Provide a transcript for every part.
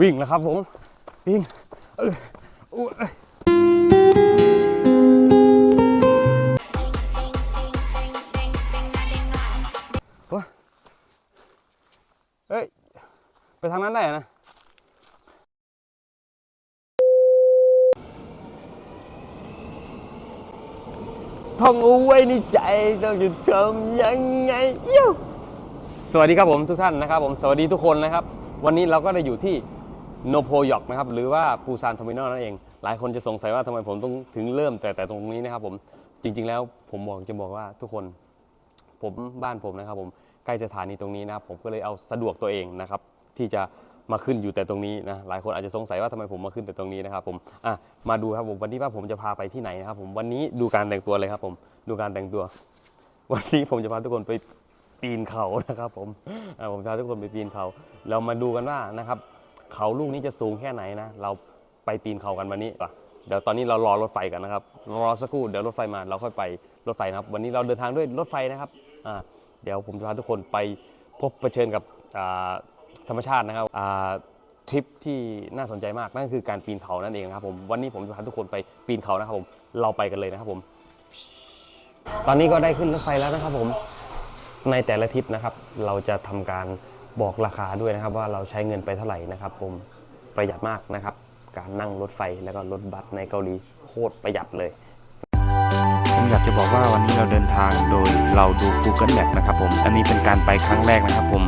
วิ่งแล้วครับผมวิ่งเอออุ๊ยโอ๊ยเฮ้ย ไปทางนั้นได้นะท่องเอาไว้ในใจต้องจะทำยังไงยูสวัสดีครับผมทุกท่านนะครับผมสวัสดีทุกคนนะครับ วันนี้เราก็ได้อยู่ที่ โนโพยอกนะครับหรือว่าปูซานเทอร์มินอลนั่นเอง หลายคนจะสงสัยว่าทำไมผมต้องถึงเริ่มแต่แต่ตรงนี้นะครับผมจริง ๆ แล้วผมบอกจะบอกว่าทุกคนผมบ้านผมนะครับผมใกล้สถานีตรงนี้นะครับผมก็เลยเอาสะดวกตัวเองนะครับที่จะมาขึ้นอยู่แต่ตรงนี้นะหลายคนอาจจะสงสัยว่าทำไมผมมาขึ้นแต่ตรงนี้นะครับผมอะมาดูครับผมวันนี้ว่าผมจะพาไปที่ไหนนะครับผมวันนี้ดูการแต่งตัวเลยครับผมดูการแต่งตัว วันนี้ผมจะพาทุกคนไปปีนเขานะครับผมผมจะพาทุกคนไปปีนเขา เรามาดูกันว่านะครับ เขาลูกนี้จะสูงแค่ไหนนะ เราไปปีนเขากันวันนี้ป่ะเดี๋ยวตอนนี้เรารอรถไฟกันนะครับรอสักครู่เดี๋ยวรถไฟมาเราค่อยไปรถไฟนะครับ วันนี้เราเดินทางด้วยรถไฟนะครับอ่าเดี๋ยวผมจะพาทุกคนไปพบเผชิญกับธรรมชาตินะครับทริปที่น่าสนใจมากนั่นคือการปีนเขานั่นเองครับผมวันนี้ผมจะพาทุกคนไปปีนเขานะครับผมเราไปกันเลยนะครับผม ตอนนี้ก็ได้ขึ้นรถไฟแล้วนะครับผมในแต่ละทริปนะครับ เราจะทำการ บอกราคาด้วยนะครับว่าเราใช้เงินไปเท่าไหร่นะครับผมประหยัดมากนะครับ การนั่งรถไฟแล้วก็รถบัสในเกาหลีโคตรประหยัดเลย ผมอยากจะบอกว่าวันนี้เราเดินทางโดยเราดู Google Map นะครับผม อันนี้เป็นการไปครั้งแรกนะครับผม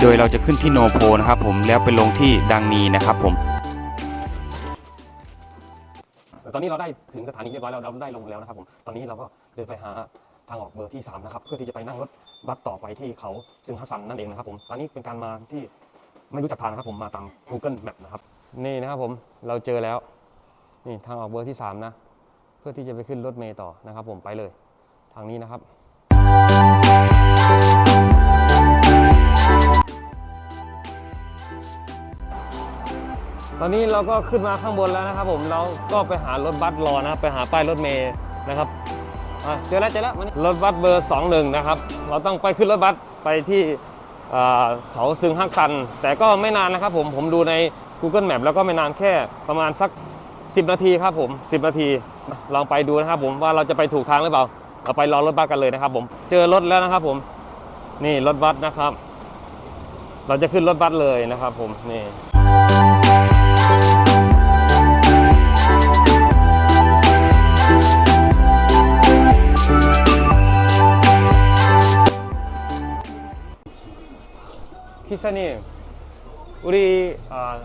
โดยเราจะขึ้นที่โนโพนะครับผมแล้วไปลงที่ดังนีนะครับผม ตอนนี้เราได้ถึงสถานีเรียบร้อยแล้วเราได้ลงแล้วนะครับผม ตอนนี้เราก็เดินไปหาทางออกเบอร์ที่ 3 นะครับ เพื่อที่จะไปนั่งรถ บัสต่อไปที่เขาซึงฮักซันนั่นเองนะครับผมตอนนี้เป็นการมาที่ไม่รู้จักทางนะครับผมมาตาม Google Map นะครับนี่นะครับผมเราเจอแล้วนี่ทางออกเบอร์ที่ 3 นะ เพื่อที่จะไปขึ้นรถเมล์ต่อนะครับผมไปเลยทางนี้นะครับ ตอนนี้เราก็ขึ้นมาข้างบนแล้วนะครับผมเราก็ไปหารถบัสรอนะครับไปหาป้ายรถเมย์นะครับ อะเจอแล้วเจอแล้วมานี่รถบัสเบอร์ 21 นะครับ เราต้องไปขึ้นรถบัสไปที่เอ่อเขาซึงฮักซัน แต่ก็ไม่นานนะครับผม ผมดูใน Google Map แล้วก็ไม่นานแค่ประมาณสัก 10 นาทีครับผม 10 นาที ลองไปดูนะครับผมว่าเราจะไปถูกทางหรือเปล่า เราไปรอรถบัสกันเลยนะครับผม เจอรถแล้วนะครับผม นี่รถบัสนะครับ เราจะขึ้นรถบัสเลยนะครับผม นี่ 기사님, 우리 아,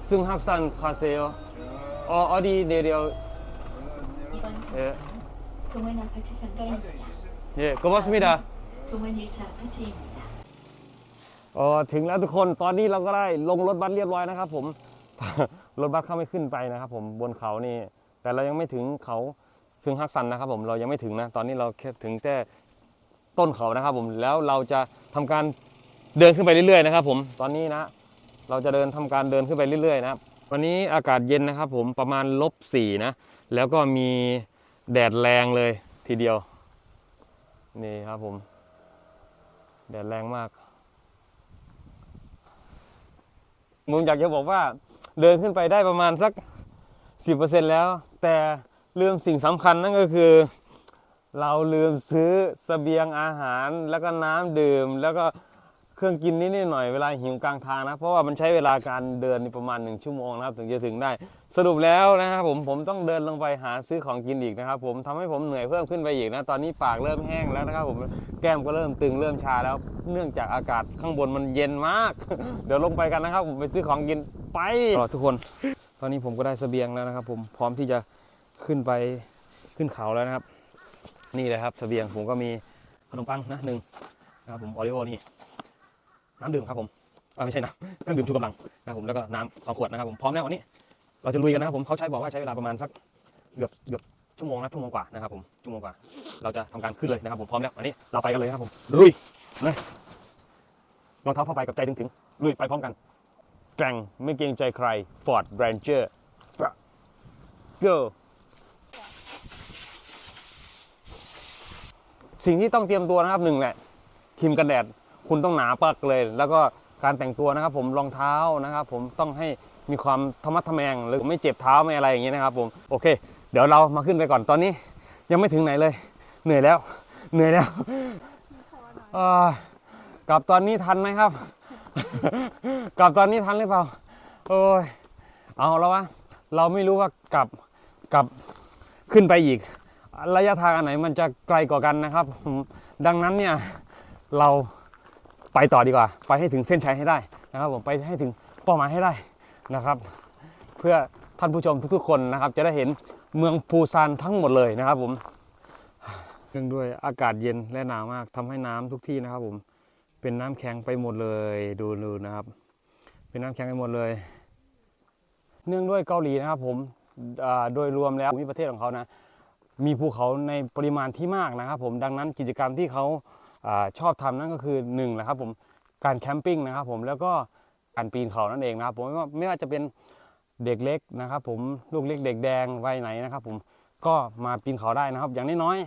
승학산 가세요. 어, 어디 내려? 이번 예, 정차는 동원 아파트 상가입니다. 예, 고맙습니다. 동원 1차 아파트입니다. อ๋อถึงแล้วทุกคนตอนนี้เราก็ได้ลงรถบัสเรียบร้อยนะครับผม รถบัสเข้าไม่ขึ้นไปนะครับผมบนเขานี่ แต่เรายังไม่ถึงเขาซึ่งฮักซันนะครับผมเรายังไม่ถึงนะ ตอนนี้เราแค่ถึงแต่ต้นเขานะครับผมแล้วเราจะทำการ เดินขึ้นไปเรื่อยๆนะครับผมตอนนี้นะ เราจะเดินทำการเดินขึ้นไปเรื่อยๆนะครับวันนี้อากาศเย็นนะครับผมประมาณลบสี่นะ แล้วก็มีแดดแรงเลยทีเดียว นี่ครับผม แดดแรงมากผมอยากจะบอกว่าเดินขึ้นไปได้ประมาณสัก 10%แล้ว แต่ลืมสิ่งสำคัญนั่นก็คือ เราลืมซื้อเสบียงอาหารแล้วก็น้ำดื่มแล้วก็ เครื่องกินนิดหน่อยเวลาหิวกลางทางนะ เพราะว่ามันใช้เวลาการเดินประมาณ 1 ชั่วโมงนะครับ ถึงจะถึงได้ สรุปแล้วนะครับผมผมต้องเดินลงไปหาซื้อของกินอีกนะครับ ผมทำให้ผมเหนื่อยเพิ่มขึ้นไปอีกนะ ตอนนี้ปากเริ่มแห้งแล้วนะครับผมแก้มก็เริ่มตึงเริ่มชาแล้ว เนื่องจากอากาศข้างบนมันเย็นมาก เดี๋ยวลงไปกันนะครับ ผมไปซื้อของกินไปทุกคน ตอนนี้ผมก็ได้เสบียงแล้วนะครับ ผมพร้อมที่จะขึ้นไปขึ้นเขาแล้วนะครับ นี่เลยครับเสบียงผมก็มีขนมปังนะหนึ่งนะครับผมออริโอนี่ น้ำดื่มครับผมไม่ใช่น้ำเครื่องดื่มชูกำลังนะครับผมแล้วก็น้ำสองขวดนะครับผมพร้อมแล้ววันนี้ เราจะลุยกันนะครับผมเขาใช้บอกว่าใช้เวลาประมาณสักเกือบเกือบชั่วโมงนะชั่วโมงกว่านะครับผมชั่วโมงกว่า เราจะทำการขึ้นเลยนะครับผมพร้อมแล้ววันนี้เราไปกันเลยนะครับผมลุยนะรองเท้าผ้าใบกับใจถึงถึงๆลุยไปพร้อมกันแกร่งไม่เกรงใจใคร Ford Ranger go สิ่งที่ต้องเตรียมตัวนะครับหนึ่งแหละครีมกันแดด คุณต้องหนาปักเลย แล้วก็การแต่งตัวนะครับ ผมรองเท้านะครับ ผมต้องให้มีความธรรมะทะแมงหรือไม่เจ็บเท้าไม่อะไรอย่างนี้นะครับ ผมโอเค เดี๋ยวเรามาขึ้นไปก่อนตอนนี้ ยังไม่ถึงไหนเลย เหนื่อยแล้ว เหนื่อยแล้วกลับตอนนี้ทันไหมครับ กลับตอนนี้ทันหรือเปล่าโอ้ยเอาแล้ววะเราไม่รู้ว่ากลับกลับขึ้นไปอีก ระยะทางอันไหนมันจะไกลกว่ากันนะครับ ดังนั้นเนี่ยเรา ไปต่อดีกว่า ไปให้ถึงเส้นชัยให้ได้นะครับผมไปให้ถึงเป้าหมายให้ได้นะครับ เพื่อท่านผู้ชมทุกๆ คนนะครับ จะได้เห็นเมืองปูซานทั้งหมดเลยนะครับผมเนื่องด้วยอากาศเย็นและหนาวมากทำให้น้ำทุกที่นะครับผมเป็นน้ำแข็งไปหมดเลยดูดูนะครับ เป็นน้ำแข็งไปหมดเลย เนื่องด้วยเกาหลีนะครับผมโดยรวมแล้วภูมิประเทศของเขานะมีภูเขาในปริมาณที่มากนะครับผมดังนั้นกิจกรรมที่เขา อชอบทำนั่นก็คือหนึ่งนะครับผมการแคมปิ้งนะครับผมแล้วก็การปีนเขานั่นเองนะครับผมไม่ว่าไม่ว่าจะเป็นเด็กเล็กนะครับผมลูกเล็กเด็กแดงวัยไหนนะครับผมก็มาปีนเขาได้นะครับ อย่างน้อย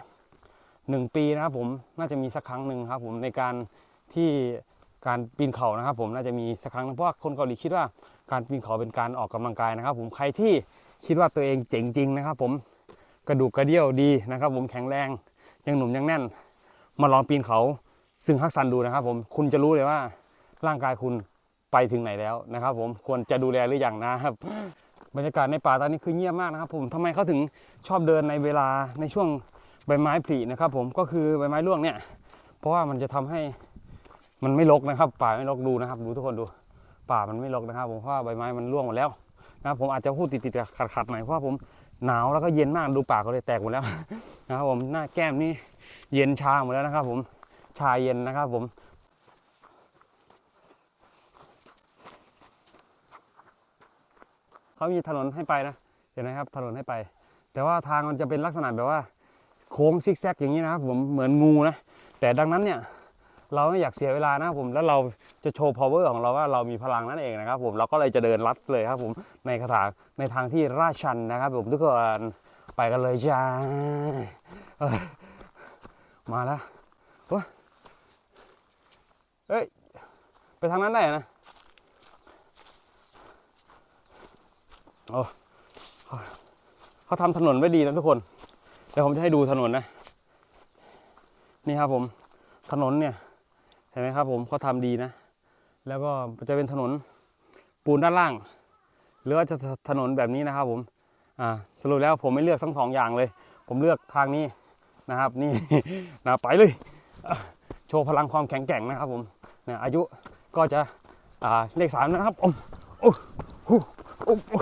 ๆหนึ่งปีนะครับผมน่าจะมีสักครั้งหนึ่งครับผมในการที่การปีนเขานะครับ ผมน่าจะมีสักครั้งหนึ่งเพราะว่าคนเกาหลีคิดว่าการปีนเขาเป็นการออกกำลังกายนะครับ ผมใครที่คิดว่าตัวเองเจ๋งจริงนะครับ ผมกระดูกกระเดี่ยวดีนะครับ ผมแข็งแรงยังหนุ่มยังแน่น มาลองปีนเขาซึ่งฮักซันดูนะครับผมคุณจะรู้เลยว่าร่างกายคุณไปถึงไหนแล้วนะครับ ผมควรจะดูแลหรือยังนะครับบรรยากาศในป่าตอนนี้คือเงียบมากนะครับ ผมทำไมเขาถึงชอบเดินในเวลาในช่วงใบไม้ผลินะครับ ผมก็คือใบไม้ร่วงเนี่ย เพราะว่ามันจะทำให้มันไม่รกนะครับ ป่าไม่รกดูนะครับ ดูทุกคนดู ป่ามันไม่รกนะครับ ผมเพราะว่าใบไม้มันร่วงหมดแล้วนะครับผมอาจจะพูดติดๆขัดๆหน่อยเพราะผมหนาวแล้วก็เย็นมากดูปากก็เลยแตกหมดแล้วนะครับผมหน้าแก้มนี่ เย็นชาหมดแล้วนะครับผมชาเย็นนะครับผมเขามีถนนให้ไปนะเห็นไหมครับถนนให้ไป แต่ว่าทางมันจะเป็นลักษณะแบบว่า โค้งซิกแซกอย่างนี้นะครับผมเหมือนงูนะแต่ดังนั้นเนี่ยเราไม่อยากเสียเวลานะครับผมแล้วเราจะโชว์ power ของเราว่าเรามีพลังนั่นเองนะครับผมเราก็เลยจะเดินลัดเลยครับผมในคาถาในทางที่ราชันนะครับผมทุกคนไปกันเลยจ้า มาแล้วโอ้เอ้ย ไปทางนั้นได้นะ โอ้เขาทำถนนไว้ดีนะทุกคน เดี๋ยวผมจะให้ดูถนนนะ นี่ครับผม ถนนเนี่ย เห็นไหมครับผมเขาทำดีนะ แล้วก็จะเป็นถนนปูนด้านล่าง หรือว่าจะถนนแบบนี้นะครับผม อ่า สรุปแล้วผมไม่เลือกทั้งสองอย่างเลย ผมเลือกทางนี้ นะครับ นี่นะไปเลย โชว์พลังความแข็งแกร่งนะครับผมนี่ยอายุก็จะเลขสามนะครับผมโอ้โหโอ้โห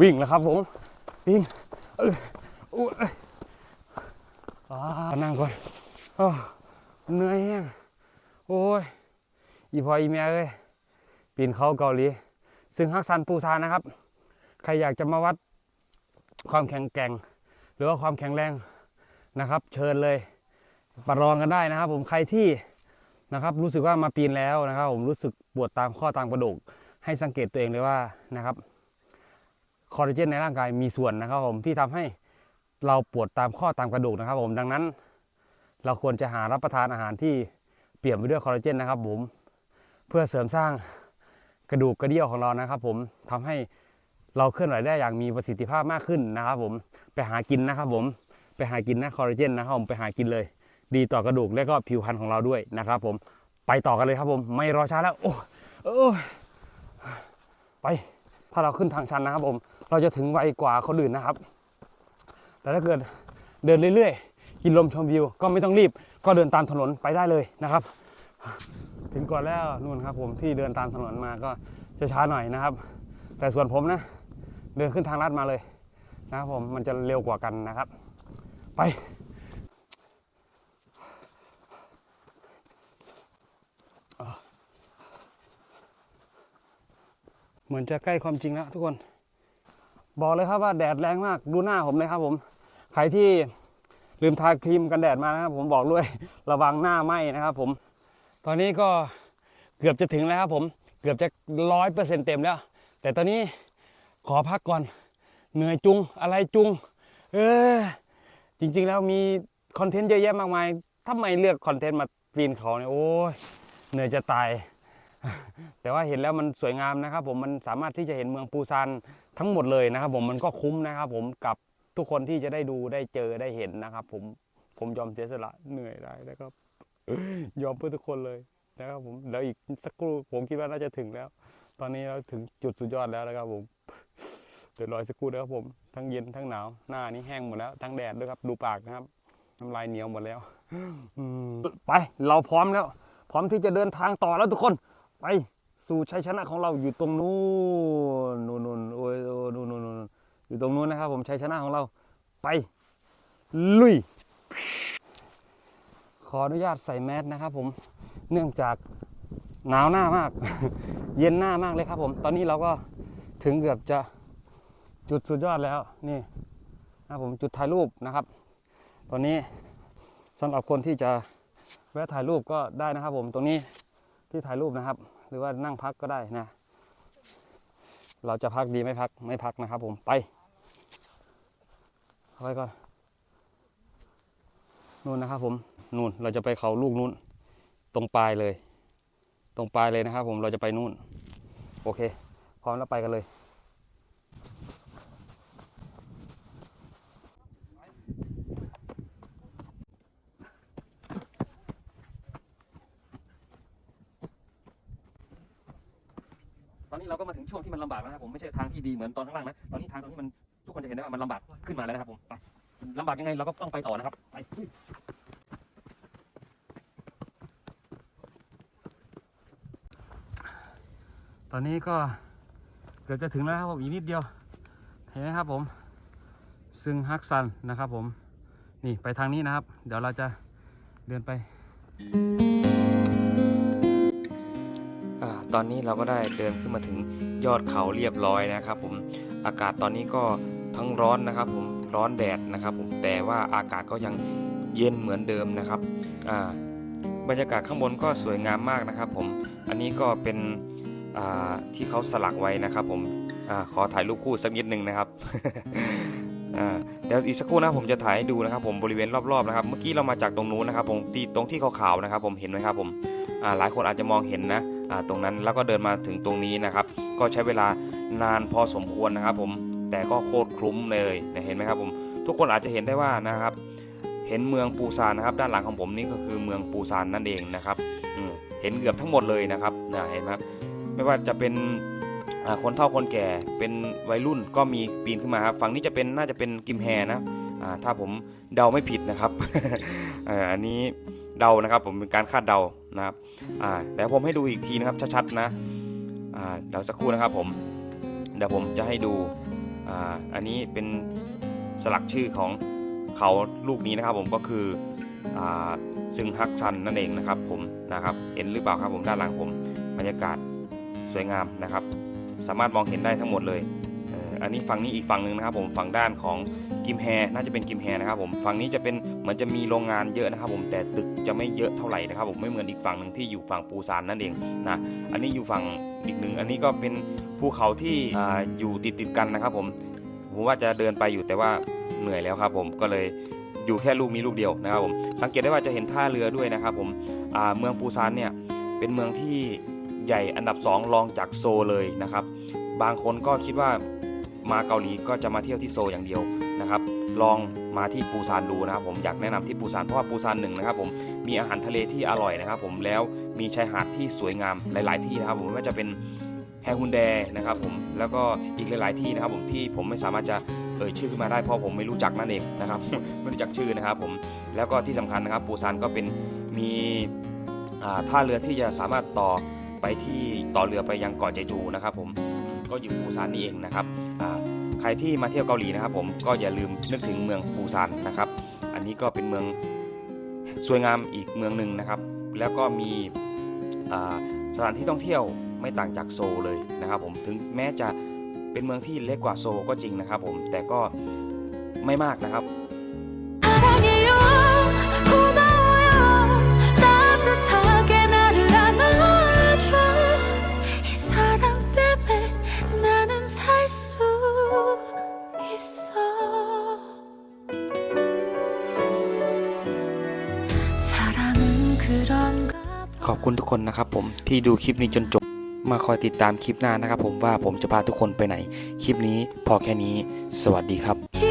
วิ่งแล้วครับผมวิ่งเอออู้เอ้ยนั่งก่อนเหนื่อยแฮงโอ้ยอีพออีเมียเอ้ยปีนเขาเกาหลี ซึ่งฮักซันปูซานนะครับ ใครอยากจะมาวัดความแข็งแกร่ง หรือว่าความแข็งแรงนะครับ เชิญเลยประลองกันได้นะครับ ผมใครที่นะครับ รู้สึกว่ามาปีนแล้วนะครับ ผมรู้สึกปวดตามข้อตามกระดูกให้สังเกตตัวเองเลยว่านะครับคอลลาเจนในร่างกายมีส่วนนะครับผมที่ทำให้เราปวดตามข้อตามกระดูกนะครับ ผมดังนั้น เราควรจะหารับประทานอาหารที่เปี่ยมไปด้วยคอลลาเจนนะครับ ผมเพื่อเสริมสร้างกระดูกกระเดี่ยวของเรานะครับ ผมทำให้ เราเคลื่อนไหวได้อย่างมีประสิทธิภาพมากขึ้นนะครับผมไปหากินนะครับผมไปหากินนะคอลลาเจนนะครับผมไปหากินเลย ดีต่อกระดูกและก็ผิวพรรณของเราด้วยนะครับผมไปต่อกันเลยครับผมไม่รอช้าแล้วโอ้โอ้ยไปถ้าเราขึ้นทางชันนะครับผม เราจะถึงไวกว่าคนอื่นนะครับ แต่ถ้าเกิดเดินเรื่อยๆ กินลมชมวิว ก็ไม่ต้องรีบ ก็เดินตามถนนไปได้เลยนะครับ ถึงก่อนแล้วนู่นครับผมที่เดินตามถนนมาก็จะช้าหน่อยนะครับ แต่ส่วนผมนะ เดินขึ้นทางลาดมาเลยนะครับผมมันจะเร็วกว่ากันนะครับ ไปเหมือนจะใกล้ความจริงแล้วทุกคน บอกเลยครับว่าแดดแรงมากดูหน้าผมเลยครับผม ใครที่ลืมทาครีมกันแดดมานะครับ ผมบอกด้วยระวังหน้าไหม้นะครับ ผม ตอนนี้ก็เกือบจะถึงแล้วครับผม เกือบจะร้อยเปอร์เซ็นต์เต็มแล้ว แต่ตอนนี้ ขอพักก่อน เหนื่อยจุงอะไรจุง เออ จริง ๆ แล้วมีคอนเทนต์เยอะแยะมากมายทำไมเลือกคอนเทนต์มาปีนเขาเนี่ยโอ้ยเหนื่อยจะตาย แต่ว่าเห็นแล้วมันสวยงามนะครับ ผมมันสามารถที่จะเห็นเมืองปูซานทั้งหมดเลยนะครับ ผมมันก็คุ้มนะครับ ผมกับทุกคนที่จะได้ดูได้เจอได้เห็นนะครับ ผมผมยอมเสียสละเหนื่อยได้นะครับยอมเพื่อทุกคนเลยนะครับผมแล้วอีกสักครู่ผมคิดว่าน่าจะถึงแล้ว ตอนนี้เราถึงจุดสุดยอดแล้วนะครับผมเดี๋ยวรอสักครู่นะครับผมทั้งเย็นทั้งหนาวหน้านี้แห้งหมดแล้วทั้งแดดด้วยครับดูปากนะครับน้ำลายเหนียวหมดแล้วอืมไปเราพร้อมแล้ว พร้อมที่จะเดินทางต่อแล้วทุกคน ไปสู่ชัยชนะของเราอยู่ตรงนู้นนู่นนู่นโอ้ยนู่นนู่นนู่นอยู่ตรงนู้นนะครับผมชัยชนะของเราไปลุย ขออนุญาตใส่แมสนะครับผมเนื่องจาก หนาวหน้ามาก เย็นหน้ามากเลยครับผม ตอนนี้เราก็ถึงเกือบจะจุดสุดยอดแล้วนี่นะครับผมจุดถ่ายรูปนะครับ ตอนนี้สำหรับคนที่จะแวะถ่ายรูปก็ได้นะครับ ผมตรงนี้ที่ถ่ายรูปนะครับ หรือว่านั่งพักก็ได้นะ เราจะพักดีไม่พักไม่พักนะครับ ผมไปไปก่อนนู่นนะครับ ผมนู่นเราจะไปเขาลูกนู่นตรงปลายเลย ตรงปลายเลยนะครับ ผมเราจะไปนู่น โอเค พร้อมแล้วไปกันเลย ตอนนี้เราก็มาถึงช่วงที่มันลำบากแล้วนะครับผมไม่ใช่ทางที่ดีเหมือนตอนข้างล่างนะตอนนี้ทางตรงนี้มันทุกคนจะเห็นได้ว่ามันลำบากขึ้นมาแล้วนะครับผมไปลำบากยังไงเราก็ต้องไปต่อนะครับไป อนนี้ก็เกือบจะถึงแล้วครับผมอีกนิดเดียว เห็นไหมครับผมซึ่งฮักซันนะครับผมนี่ไปทางนี้นะครับ เดี๋ยวเราจะเดินไปอตอนนี้เราก็ได้เดินขึ้นมาถึงยอดเขาเรียบร้อยนะครับผมอากาศตอนนี้ก็ทั้งร้อนนะครับผมร้อนแดดนะครับผมแต่ว่าอากาศก็ยังเย็นเหมือนเดิมนะครับบรรยากาศข้างบนก็สวยงามมากนะครับผมอันนี้ก็เป็น ที่เขาสลักไว้นะครับผมอขอถ่ายรูปคู่สักนิดหนึ่งนะครับเดี๋ยวอีกสักครู่นะผมจะถ่ายให้ดูนะครับผมบริเวณรอบๆนะครับ เมื่อกี้เรามาจากตรงนู้นนะครับผมที่ตรงที่ขาวๆนะครับ ผมเห็นไหมครับผมหลายคนอาจจะมองเห็นนะตรงนั้นแล้วก็เดินมาถึงตรงนี้นะครับ ก็ใช้เวลานานพอสมควรนะครับ ผมแต่ก็โคตรคลุ้มเลยเห็นไหมครับผมทุกคนอาจจะเห็นได้ว่านะครับ เห็นเมืองปูซานนะครับ ด้านหลังของผมนี่ก็คือเมืองปูซานนั่นเองนะครับเห็นเกือบทั้งหมดเลยนะครับเห็นไหมครับ ไม่ว่าจะเป็นคนเฒ่าคนแก่เป็นวัยรุ่นก็มีปีนขึ้นมาครับฝั่งนี้จะเป็นน่าจะเป็นกิมแฮนะถ้าผมเดาไม่ผิดนะครับอันนี้เดานะครับผมเป็นการคาดเดานะครับอ่าเดี๋ยวผมให้ดูอีกทีนะครับชัดๆนะเดี๋ยวสักครู่นะครับผมเดี๋ยวผมจะให้ดูอันนี้เป็นสลักชื่อของเขาลูกนี้นะครับผมก็คือซึงฮักซันนั่นเองนะครับผมนะครับเห็นหรือเปล่าครับผมด้านหลังผมบรรยากาศ สวยงามนะครับ สามารถมองเห็นได้ทั้งหมดเลยอันนี้ฝั่งนี้อีกฝั่งหนึ่งนะครับผมฝั่งด้านของกิมแฮน่าจะเป็นกิมแฮนะครับผมฝั่งนี้จะเป็นเหมือนจะมีโรงงานเยอะนะครับผมแต่ตึกจะไม่เยอะเท่าไหร่นะครับผมไม่เหมือนอีกฝั่งหนึ่งที่อยู่ฝั่งปูซานนั่นเองนะอันนี้อยู่ฝั่งอีกหนึ่งอันนี้ก็เป็นภูเขาที่อยู่ติดติดกันนะครับผมผมว่าจะเดินไปอยู่แต่ว่าเหนื่อยแล้วครับผมก็เลยอยู่แค่ลูกนี้ลูกเดียวนะครับผมสังเกตได้ว่าจะเห็นท่าเรือด้วยนะครับผมเมืองปูซานเนี่ยเป็นเมืองที่ ใหญ่อันดับสองรองจากโซเลยนะครับ บางคนก็คิดว่ามาเกาหลีก็จะมาเที่ยวที่โซอย่างเดียวนะครับ ลองมาที่ปูซานดูนะครับผมอยากแนะนำที่ปูซานเพราะว่าปูซานหนึ่งนะครับผมมีอาหารทะเลที่อร่อยนะครับ ผมแล้วมีชายหาดที่สวยงามหลาย ๆ ที่นะครับ ผมไม่ว่าจะเป็นแฮฮุนแดนะครับผมแล้วก็อีกหลาย ๆ ที่นะครับ ผมที่ผมไม่สามารถจะเอ่ยชื่อขึ้นมาได้เพราะผมไม่รู้จักนั่นเองนะครับไม่รู้จักชื่อนะครับผมแล้วก็ที่สำคัญนะครับปูซานก็เป็นมีท่าเรือที่จะสามารถต่อ ไปที่ต่อเรือไปยังเกาะเจจูนะครับผมก็อยู่ปูซานนี่เองนะครับใครที่มาเที่ยวเกาหลีนะครับผมก็อย่าลืมนึกถึงเมืองปูซานนะครับ อันนี้ก็เป็นเมืองสวยงามอีกเมืองหนึ่งนะครับ แล้วก็มีสถานที่ท่องเที่ยวไม่ต่างจากโซเลยนะครับผมถึงแม้จะเป็นเมืองที่เล็กกว่าโซก็จริงนะครับผมแต่ก็ไม่มากนะครับ ขอบคุณทุกคนนะครับผมที่ดูคลิปนี้จนจบ มาคอยติดตามคลิปหน้านะครับผมว่าผมจะพาทุกคนไปไหน คลิปนี้พอแค่นี้ สวัสดีครับ